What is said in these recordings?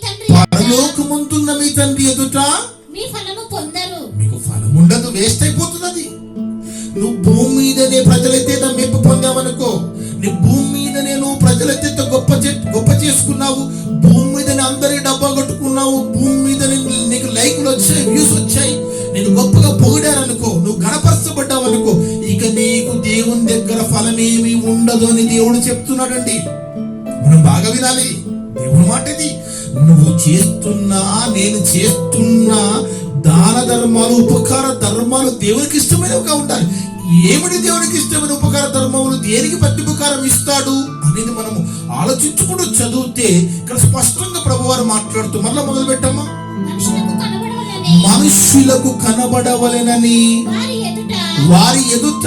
పరలోకముందున్న మీ తండ్రి ఎదుట మీ ఫలము పొందరు. మీకు ఫలం ఉండదు వేస్ట్ అయిపోతుంది అది నువ్వు భూమి మీదనే ప్రజలైతే మెప్పు పొందావనుకో నీ భూమి మీదనే నువ్వు ప్రజలైతే గొప్ప గొప్ప చేసుకున్నావు భూమి మీదనే అందరి డబ్బా కొట్టుకున్నావు భూమి మీదనే నీ- నీకు లైకులు వచ్చాయి వ్యూస్ వచ్చాయి. నేను గొప్పగా పొగిడారనుకో నువ్వు గణపరచబడ్డావు అనుకో ఇక నీకు దేవుని దగ్గర ఫలమేమి ఉండదు అని దేవుడు చెప్తున్నాడండి. మనం బాగా వినాలి. దేవుని మాట ఇది నువ్వు చేస్తున్నా నేను చేస్తున్నా దాన ధర్మాలు ఉపకార ధర్మాలు దేవునికి ఇష్టమైనవిగా ఉండాలి. ఏమిటి దేవునికి ఇష్టమైన ఉపకార ధర్మములు? దేనికి ప్రత్యుపకారం ఇస్తాడు? అనేది మనము ఆలోచించుకుంటూ చదివితే ఇక్కడ స్పష్టంగా ప్రభువారు మాట్లాడుతూ మళ్ళీ మొదలు పెట్టమ్మా మనుష్యులకు కనబడవలెనని వారి ఎదుట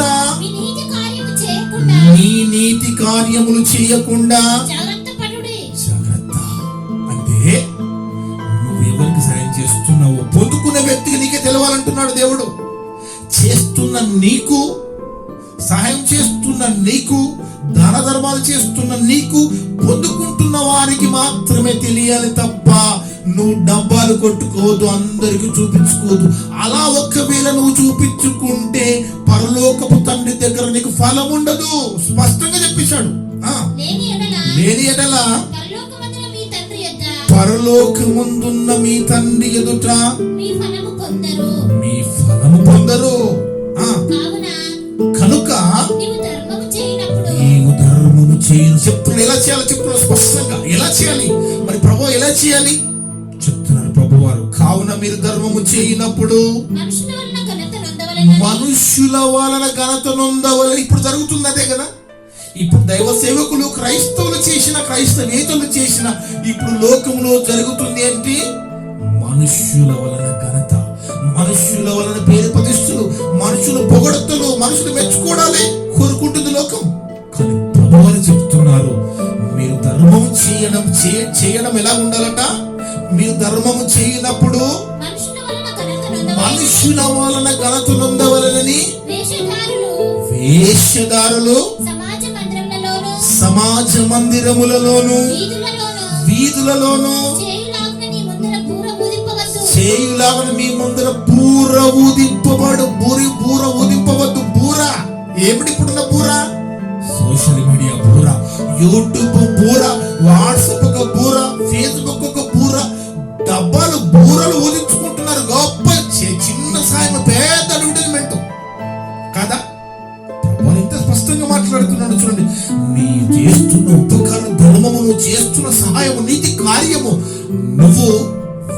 నీ నీతి కార్యములు చేయకుండా తెలవాలంటున్నాడు దేవుడు. చేస్తున్న నీకు సహాయం చేస్తున్న నీకు దాన ధర్మాలు చేస్తున్న నీకు పొందుకుంటున్న వారికి మాత్రమే తెలియాలి తప్ప నువ్వు డబ్బాలు కొట్టుకోవద్దు అందరికి చూపించుకోవద్దు. అలా ఒక్కవేళ నువ్వు చూపించుకుంటే పరలోకపు తండ్రి దగ్గర నీకు ఫలం ఉండదు. స్పష్టంగా చెప్పించాడు ఆ, లేని ఎడల పరలోకముందున్న మీ తండ్రి ఎదుట మీ ఫలము పొందరు. మీ ఫలము పొందరు. కనుక నీవు ధర్మము చేయను. చెప్తున్నా ఎలా చేయాలో? చెప్తున్నా స్పష్టంగా ఎలా చేయాలి? మరి ప్రభు ఎలా చేయాలి? చెప్తున్నారు ప్రభు వారు కావున మీరు ధర్మము చేయనప్పుడు మనుషుల వలన ఘనత నొందవలని ఇప్పుడు జరుగుతుంది అదే కదా? ఇప్పుడు దైవ సేవకులు క్రైస్తవులు చేసిన క్రైస్తవేతలు చేసిన ఇప్పుడు లోకంలో జరుగుతుంది ఏంటి? మనుష్యుల వలన ఘనత. మనుష్యుల వలన పేరు ప్రతిష్టలు మనుషులు పొగడతలు మనుషులు మెచ్చుకోవడాలి కోరుకుంటుంది లోకం. కానీ చెప్తున్నారు మీరు ధర్మము చేయడం చేయడం ఎలా ఉండాలట? మీరు ధర్మము చేయనప్పుడు మనుషుల వలన ఘనత నొందవలెనని. వేషధారులు. సమాజ మందిరములలోను వీధులలోను. చేయులాగని మీ ముందర బూర ఊదింపబడు బూరి బూర ఊదింపవద్దు బూర. ఏమిటి ఇప్పుడున్న బూర? సోషల్ మీడియా బూర యూట్యూబ్ బూర ధర్మము నువ్వు చేస్తున్న సహాయము నీతి కార్యము నువ్వు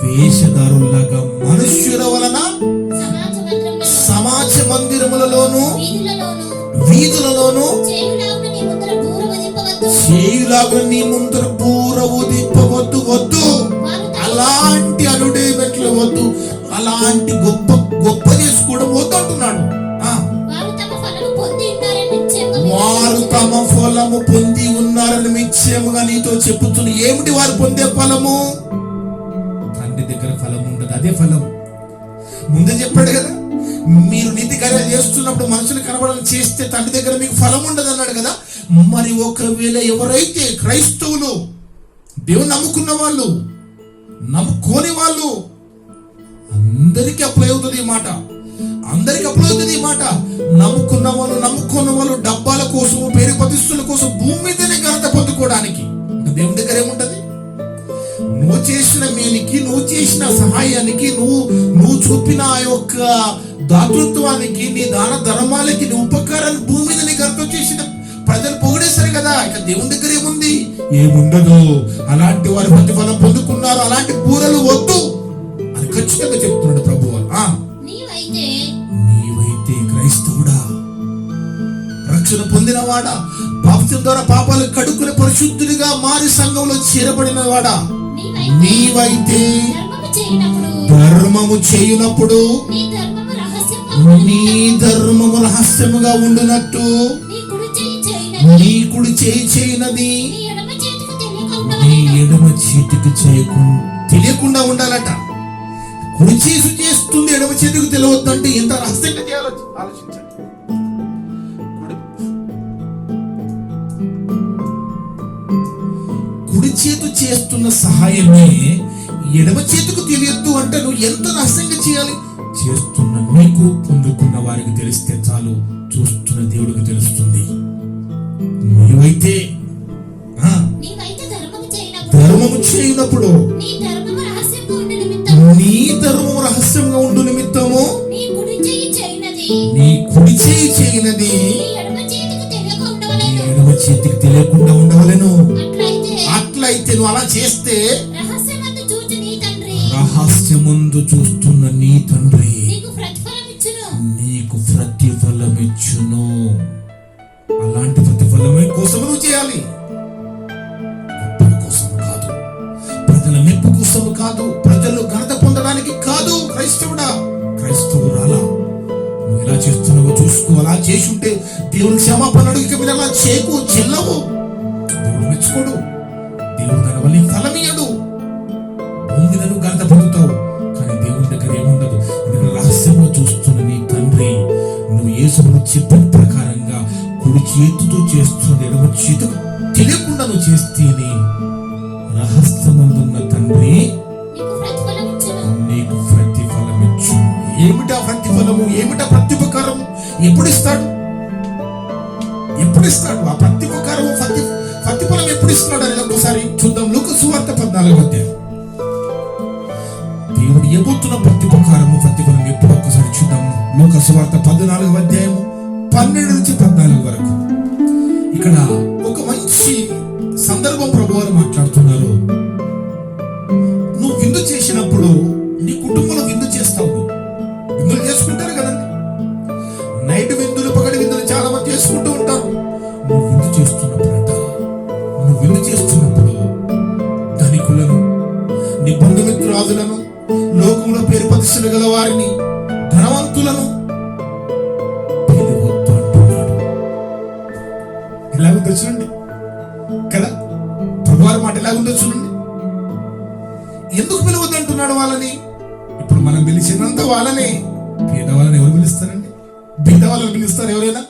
వేషధారులాగా మనుష్యుల వలన సమాజ మందిరములలో సమాజ మందిరములలోను వీధులలోను చేయులాగా నీ ముందర పూర ఉదింపవద్దు వద్దు. అలాంటి అడ్వర్టైజ్మెంట్లు వద్దు? అలాంటి గొప్ప గొప్ప చేసుకోవడం వద్దు అంటున్నాడు. తమ ఫలము పొంది ఉన్నారని నిశ్చయముగా నీతో చెప్పుతున్న ఏమిటి వారు పొందే ఫలము? తండ్రి దగ్గర ఫలం ఉండదు అదే ఫలం. ముందే చెప్పాడు కదా మీరు నీతి కార్యాలు చేస్తున్నప్పుడు మనుషులు కనబడాలని చేస్తే తండ్రి దగ్గర మీకు ఫలం ఉండదు అన్నాడు కదా. మరి ఒకవేళ ఎవరైతే క్రైస్తవులు దేవుని నమ్ముకున్న వాళ్ళు నమ్ముకోని వాళ్ళు అందరికీ అప్లై అవుతుంది ఈ మాట. అందరికి అప్లై అవుతుంది ఈ మాట. నమ్ముకున్న వాళ్ళు నమ్ముకున్న వాళ్ళు డబ్బాల కోసం పేరు ప్రతిష్టల కోసం భూమి మీదనే ఘనత పొందుకోవడానికి. దేవుని దగ్గర ఏముంటది? నువ్వు చేసిన మేనికి నువ్వు చేసిన సహాయానికి నువ్వు నువ్వు చూపిన ఆ యొక్క దాతృత్వానికి నీ దాన ధర్మాలకి నీ ఉపకారాలు భూమి మీద నీ ఘనత చేసిన ప్రజలు పొగిడేశారు కదా ఇక దేవుని దగ్గర ఏముంది? ఏముండదు. అలాంటి వారి ప్రతిఫలం పొందుకున్నారు. అలాంటి బూరలు వద్దు అని ఖచ్చితంగా చెప్తున్నాడు ప్రభు. రక్షణ పొందినవాడా? పాపం ద్వారా పాపాలు కడుక్కుని పరిశుద్ధుడిగా మారి సంఘంలో చేరబడిన వాడా నీవైతే ధర్మము చేయునప్పుడు నీ ధర్మము రహస్యముగా ఉండునట్టు నీ కుడి చేయి నీ చేయనది నీ ఎడమ చేతికి ఎడమ చేతికి చేయకుండా తెలియకుండా ఉండాలట. కుడి చేసి చేస్తుంది ఎడమ చేతికి తెలియవద్దంటే ఎంత రహస్యంగా చేయాలో ఆలోచించండి. చేతు చేస్తున్న సహాయమే ఎడమ చేతికి తెలియద్దు అంటే నువ్వు ఎంత రహస్యంగా చేయాలి? చేస్తున్న నీకు పొందుకున్న వారికి తెలిస్తే చాలు. చూస్తున్న దేవుడికి తెలుస్తుంది. నీవైతే ధర్మము చేయనప్పుడు నీ ధర్మము రహస్యంగా ఉండి నిమిత్తము. నీ కుడి చేయి చేయనది. ఎడమ చేతికి తెలియకుండా అట్లయితే నువ్వు అలా చేస్తే రహస్యమందు చూస్తున్న నీ తండ్రి నీకు ప్రతిఫలం ఇచ్చును అలాంటి ప్రతిఫలమే కోసం నువ్వు చేయాలి. గొప్పల కోసం కాదు. ప్రజల మెప్పు కోసం కాదు. ప్రజలు ఘనత పొందడానికి కాదు. క్రైస్తవుడా క్రైస్తవురాలా నువ్వు ఇలా చేస్తున్నావో చూసుకో. అలా చేసి ఉంటే దేవుని క్షమాపణ అడుగు అలా చేకు చెల్లవు దేవుడు మెచ్చుకోడు. దేవుడు తన వల్ల ఫలమియడు భూమి మీద నువ్వు ఘనత పొందుతావు కానీ దేవుని దగ్గర ఏముండదు. ఎందుకంటే రహస్యంలో చూస్తున్న నీ తండ్రి నువ్వు యేసును చెప్పిన ప్రకారంగా కుడి చేతితో చేస్తున్న ఎడమ చేతు తెలియకుండా నువ్వు చేస్తేనే రహస్యమందున్న తండ్రి నీకు ప్రతిఫలం ఇచ్చు ఏమిటా ప్రతిఫలము? ఏమిటా ప్రత్యుపకారం ఎప్పుడు ఇస్తాడు? ఎప్పుడు ఇస్తాడు? ఆ లోక సువార్త పద్నాలుగు అధ్యాయము పన్నెండు నుంచి పద్నాలుగు వరకు. ఇక్కడ ఒక మంచి సందర్భం ప్రభు మాట్లాడుతున్నారు. ఎలాగుందో చూడండి కదా? ప్రభువారి మాట ఎలాగుందో చూడండి. ఎందుకు పిలవద్దు అంటున్నాడు వాళ్ళని? ఇప్పుడు మనం పిలిచినంత వాళ్ళనే పేద వాళ్ళని ఎవరు పిలుస్తారండి? బీద వాళ్ళని పిలుస్తారు ఎవరైనా?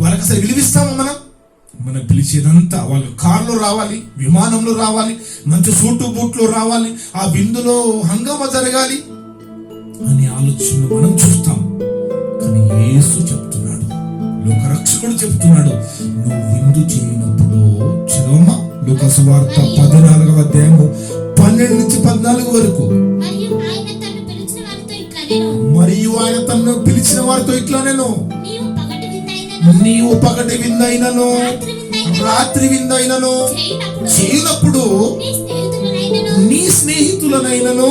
వాళ్ళకి అసలు విలువిస్తామా మనం? మనం పిలిచేదంతా వాళ్ళు కార్లో రావాలి విమానంలో రావాలి మంచి సూటు బూట్లో రావాలి ఆ విందులో హంగామా జరగాలి అనే ఆలోచనలు మనం చూస్తాం. కానీ యేసు చెప్తాం లోకరక్షకుడు చెప్తున్నాడు నువ్వు విందు చేయనప్పుడు చదవమ్మా లోకసువార్త పద్నాలుగవ అధ్యాయము పన్నెండు నుంచి పద్నాలుగు వరకు. మరియు ఆయన తను పిలిచిన వారితో ఇట్లా నేను. నీవు పగటి విందైనను. రాత్రి విందైనను. చేయనప్పుడు నీ స్నేహితులనైనను.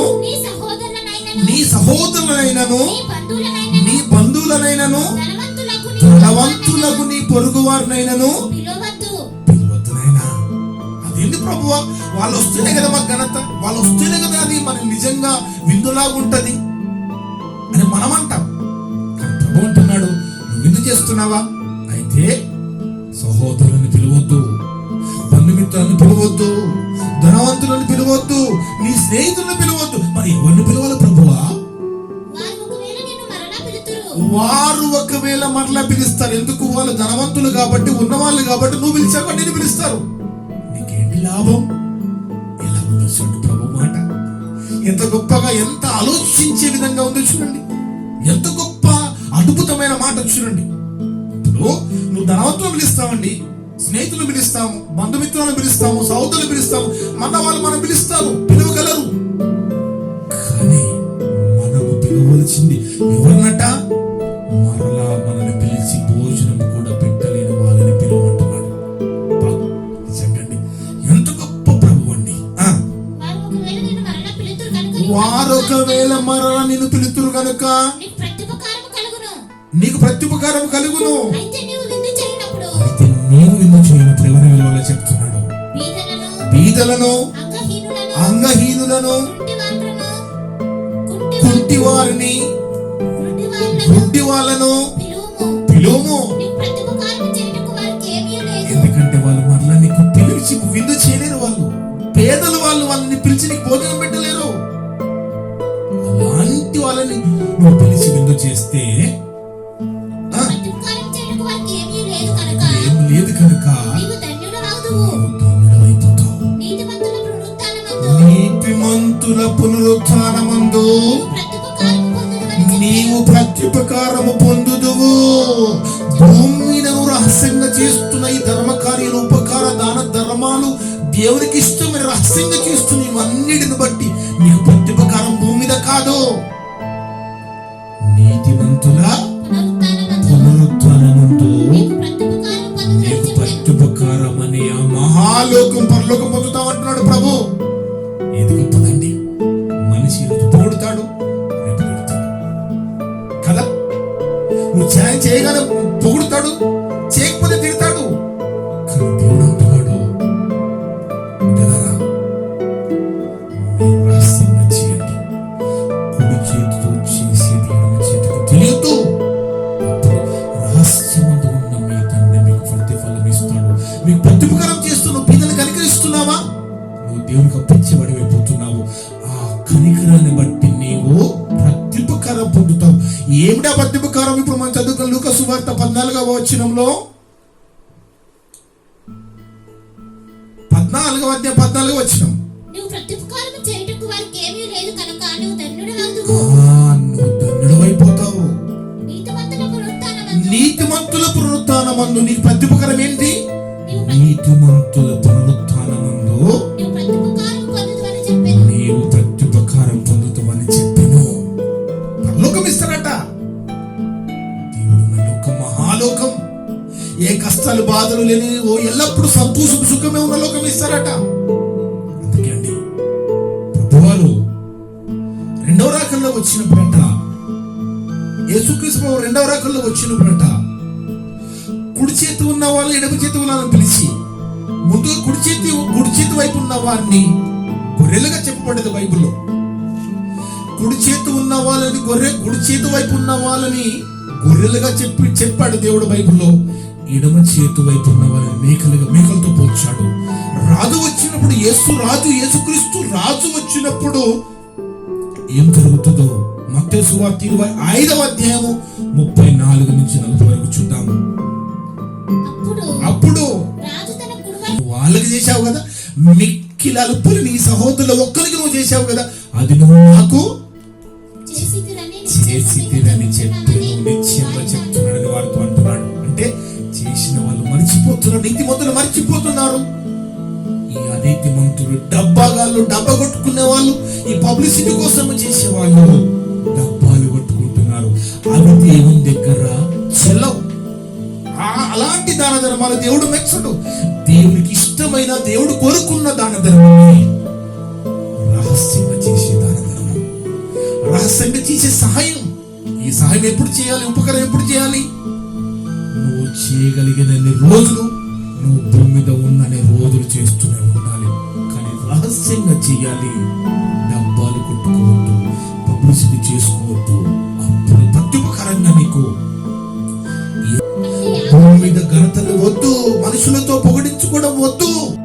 నీ సహోదరులనైనను. నీ బంధువులనైనను. ధనవంతులకు నీ పొరుగు వారినైనను అదేంటి ప్రభువా? వాళ్ళు వస్తేనే కదా మాకు ఘనత. వాళ్ళు వస్తేనే కదా అది మన నిజంగా విందులాగా ఉంటది. అని మనం అంటాం. ప్రభు అంటున్నాడు నువ్వు విందు చేస్తున్నావా? అయితే సహోదరుని పిలవద్దు. బంధుమిత్రులను పిలవద్దు. ధనవంతులను పిలవద్దు. నీ స్నేహితులను వేల మరలా పిలుస్తారు. ఎందుకు? వాళ్ళు ధనవంతులు కాబట్టి ఉన్నవాళ్ళు కాబట్టి నువ్వు పిలిచాక నేను పిలుస్తారు. నీకేంటి లాభం? ఎలా ఉందో చూడు ప్రభు మాట. ఎంత గొప్పగా ఎంత ఆలోచించే విధంగా ఉందో చూడండి. ఎంత గొప్ప అద్భుతమైన మాట చూడండి. ఇప్పుడు నువ్వు ధనవంతులు పిలుస్తామండి స్నేహితులు పిలుస్తాము బంధుమిత్రులను పిలుస్తాము సహోదరులు పిలుస్తాము. మన వాళ్ళు మనం పిలుస్తారు. పిలవగలరు. కానీ మనము పిలవలసింది ఎవరినట్టా వారు ఒకవేళ మరలా నిన్ను పిలుతురు కనుక నీకు ప్రత్యుపకారం కలుగును. అయితే నీవు విందు చేయనప్పుడు ఎవరిని విలువలో చెప్తున్నాడు? బీదలను అంగహీనులను కుంటి వారిని గుడ్డి వాళ్ళను లేదు. ఎందుకంటే వాళ్ళు మరలా నీకు పిలిచి విందు చేయలేరు వాళ్ళు. పేదలు వాళ్ళు వాళ్ళని పిలిచి నీకు భోజనం నువ్వు పిలిచి విందు చేస్తే? ఏం లేదు కనుక. నీవు నీతిమంతుల నీవు ప్రత్యుపకారము పొందుదువు. చెప్పాను భూమి నువ్వు రహస్యంగా చేస్తున్న ఈ ధర్మ కార్యాలు ఉపకార దాన ధర్మాలు దేవునికి ఇష్టమైన రహస్యంగా చేస్తున్న ఇవన్నిటిని బట్టి నీకు ప్రత్యుపకారం భూమి మీద కాదు. నీతిమంతుల పునరుత్థానమందు పునరుత్థానమందు నీకు ప్రత్యుపకారము ఆ మహాలోకం పరలోకం పొందుతామంటున్నాడు ప్రభు. ఎందుకు పదండి మనిషి ఈరోజు పొగుడుతాడు రేపు కదా? నువ్వు ఛాయం చేయగానే పొగుడుతాడు. దేవునికి అప్పించబడి అయిపోతున్నావు ఆ కనికరాన్ని బట్టి నీవు ప్రత్యుపకారం పొందుతావు. ఏమిటా ప్రత్యుపకారం? ఇప్పుడు మనం చదువుకున్న లూక సువార్త పద్నాలుగవ వచనంలో పద్నాలుగవ అధ్యాయం నువ్వు ధన్యుడమైపోతావు నీతిమంతుల పునరుత్థానమందు నీకు ప్రత్యుపకారం ఏంటి? నీతిమంతుల పునరుత్థానమందు కష్టాలు బాధలు లేని ఓ ఎల్లప్పుడూ సంతోషం సుఖమే ఉన్న లోకం ఇస్తారట. అందుకే అండి ప్రభువారు రెండవ రాకల్లో వచ్చినప్పుడంట యేసుక్రీస్తు రెండవ రాకల్లో వచ్చినప్పుడంట కుడి చేతి ఉన్న వాళ్ళు ఎడమ చేతి వాళ్ళని పిలిచి ముందు కుడి చేతి కుడి చేతి వైపు ఉన్న వారిని గొర్రెలుగా చెప్పబడ్డది బైబిల్లో. కుడి చేతి ఉన్న వాళ్ళని గొర్రె కుడి చేతి వైపు ఉన్న వాళ్ళని గొర్రెలుగా చెప్పి చెప్పాడు దేవుడు బైబిల్లో. ఎడమ చేతి వైపు ఉన్న వాళ్ళని మేకలుగా మేకలతో పోల్చాడు. రాజు వచ్చినప్పుడు యేసు రాజు యేసుక్రీస్తు రాజు వచ్చినప్పుడు ఏం జరుగుతుందో మత్తయి సువార్త ఇరవై ఐదవ అధ్యాయము ముప్పై నాలుగు నుంచి నలభై వరకు చూద్దాము అప్పుడు వాళ్ళకి చేశావు కదా? మిక్కిల అలుపులు నీ సహోదరుల ఒక్కరికి నువ్వు చేశావు కదా? అది నువ్వు నాకు చేసిదిరని చెప్పి నువ్వు నిశ్చయంగా మర్చిపోతున్నారు నీతిమంతులు మర్చిపోతున్నారు. ఈ అనీతి మంతులు డబ్బాగాళ్ళు డబ్బా కొట్టుకునే వాళ్ళు ఈ పబ్లిసిటీ కోసం చేసేవాళ్ళు డబ్బాలు కొట్టుకుంటున్నారు. అవి దేవుని దగ్గర చెల్లవు. అలాంటి దాన ధర్మాలు దేవుడు మెచ్చడు. దేవునికి ఇష్టమైన దేవుడు కోరుకున్న దాన ధర్మాన్ని రహస్యంగా చేసే దాన ధర్మం. రహస్యంగా చేసే సహాయం. ఈ సహాయం ఎప్పుడు చేయాలి? ఉపకారం ఎప్పుడు చేయాలి? నువ్వు చేయగలిగినన్ని రోజులు నువ్వు భూమి మీద ఉన్నన్ని రోజులు చేస్తూనే ఉండాలి. కానీ రహస్యంగా చేయాలి డబ్బాలు కొట్టుకోవద్దు. పబ్లిసిటీ చేసుకోవద్దు. అప్పుడు ప్రత్యుపకరంగా నీకు భూమి మీద ఘనతలు వద్దు. మనుషులతో పొగడించుకోవడం వద్దు.